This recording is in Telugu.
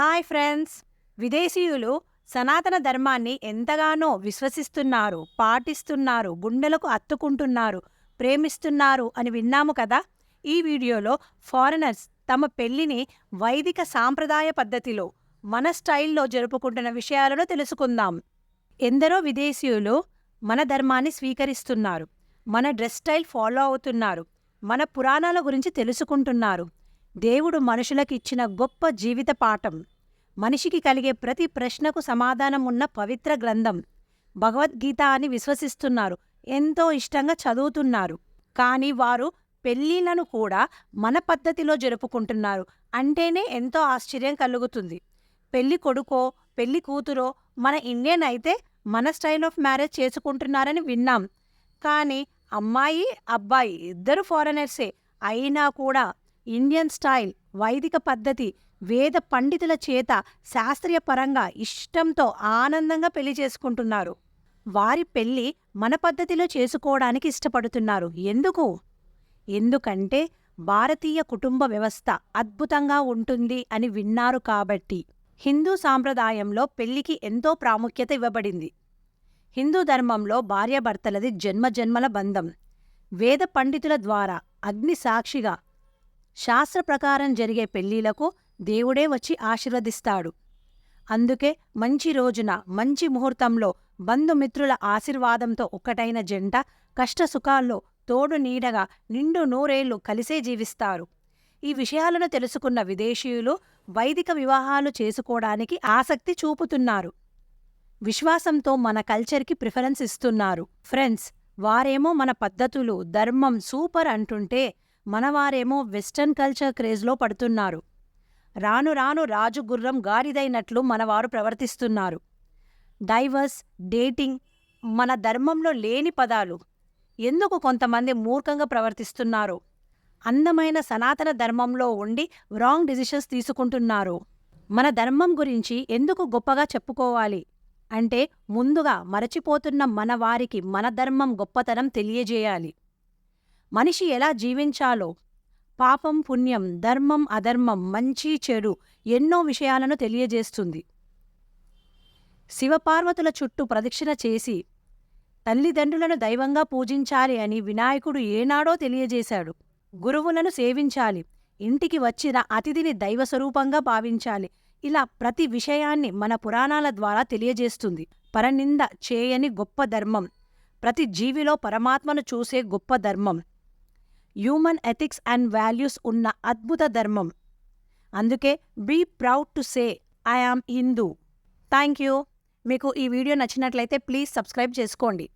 Hi friends. విదేశీయులు సనాతన ధర్మాన్ని ఎంతగానో విశ్వసిస్తున్నారు పాటిస్తున్నారు గుండెలకు అత్తుకుంటున్నారు ప్రేమిస్తున్నారు అని విన్నాము కదా? ఈ వీడియోలో ఫారినర్స్ తమ పెళ్ళిని వైదిక సాంప్రదాయ పద్ధతిలో మన స్టైల్లో జరుపుకుంటున్న విషయాలను తెలుసుకుందాం. ఎందరో విదేశీయులు మన ధర్మాన్ని స్వీకరిస్తున్నారు మన డ్రెస్ స్టైల్ ఫాలో అవుతున్నారు మన పురాణాల గురించి తెలుసుకుంటున్నారు దేవుడు మనుషులకిచ్చిన గొప్ప జీవిత పాఠం. మనిషికి కలిగే ప్రతి ప్రశ్నకు సమాధానం ఉన్న పవిత్ర గ్రంథం. భగవద్గీత అని విశ్వసిస్తున్నారు. ఎంతో ఇష్టంగా చదువుతున్నారు. కానీ వారు పెళ్ళిళ్ళను కూడా మన పద్ధతిలో జరుపుకుంటున్నారు. అంటేనే ఎంతో ఆశ్చర్యం కలుగుతుంది. పెళ్ళి కొడుకో పెళ్ళి కూతురో మన ఇండియన్ అయితే మన స్టైల్ ఆఫ్ మ్యారేజ్ చేసుకుంటున్నారని విన్నాం. కానీ అమ్మాయి అబ్బాయి ఇద్దరు ఫారెనర్సే. అయినా కూడా ఇండియన్ స్టైల్ వైదిక పద్ధతి వేద పండితుల చేత శాస్త్రీయ పరంగా ఇష్టంతో ఆనందంగా పెళ్ళి చేసుకుంటున్నారు. వారి పెళ్ళి మన పద్ధతిలో చేసుకోవడానికి ఇష్టపడుతున్నారు. ఎందుకు? ఎందుకంటే భారతీయ కుటుంబ వ్యవస్థ అద్భుతంగా ఉంటుంది అని విన్నారు కాబట్టి. హిందూ సాంప్రదాయంలో పెళ్ళికి ఎంతో ప్రాముఖ్యత ఇవ్వబడింది. హిందూ ధర్మంలో భార్యాభర్తలది జన్మజన్మల బంధం. వేద పండితుల ద్వారా అగ్ని సాక్షిగా శాస్త్ర ప్రకారం జరిగే పెళ్ళిలకు దేవుడే వచ్చి ఆశీర్వదిస్తాడు. అందుకే మంచి రోజున మంచి ముహూర్తంలో బంధుమిత్రుల ఆశీర్వాదంతో ఒక్కటైన జంట కష్టసుఖాల్లో తోడు నీడగా నిండు నూరేళ్ళు కలిసే జీవిస్తారు. ఈ విషయాలను తెలుసుకున్న విదేశీయులు వైదిక వివాహాలు చేసుకోవడానికి ఆసక్తి చూపుతున్నారు. విశ్వాసంతో మన కల్చర్కి ప్రిఫరెన్స్ ఇస్తున్నారు. ఫ్రెండ్స్ వారేమో మన పద్ధతులు ధర్మం సూపర్ అంటుంటే మనవారేమో వెస్టర్న్ కల్చర్ క్రేజ్లో పడుతున్నారు. రాను రాను రాజు గుర్రం గాడిదైనట్లు మనవారు ప్రవర్తిస్తున్నారు. డైవర్స్ డేటింగ్ మన ధర్మంలో లేని పదాలు. ఎందుకు కొంతమంది మూర్ఖంగా ప్రవర్తిస్తున్నారు? అందమైన సనాతన ధర్మంలో ఉండి రాంగ్ డిసిషన్స్ తీసుకుంటున్నారు. మన ధర్మం గురించి ఎందుకు గొప్పగా చెప్పుకోవాలి? అంటే ముందుగా మరచిపోతున్న మన వారికి మన ధర్మం గొప్పతనం తెలియజేయాలి. మనిషి ఎలా జీవించాలో పాపం పుణ్యం ధర్మం అధర్మం మంచి చెడు ఎన్నో విషయాలను తెలియజేస్తుంది. శివపార్వతుల చుట్టూ ప్రదక్షిణ చేసి తల్లిదండ్రులను దైవంగా పూజించాలి అని వినాయకుడు ఏనాడో తెలియజేశాడు. గురువులను సేవించాలి. ఇంటికి వచ్చిన అతిథిని దైవస్వరూపంగా భావించాలి. ఇలా ప్రతి విషయాన్ని మన పురాణాల ద్వారా తెలియజేస్తుంది. పరనింద చేయని గొప్ప ధర్మం. ప్రతి జీవిలో పరమాత్మను చూసే గొప్ప ధర్మం. హ్యూమన్ ఎథిక్స్ అండ్ వాల్యూస్ ఉన్న అద్భుత ధర్మం. అందుకే be proud to say I am Hindu thank you మీకు ఈ వీడియో నచ్చినట్లయితే ప్లీజ్ సబ్స్క్రైబ్ చేసుకోండి.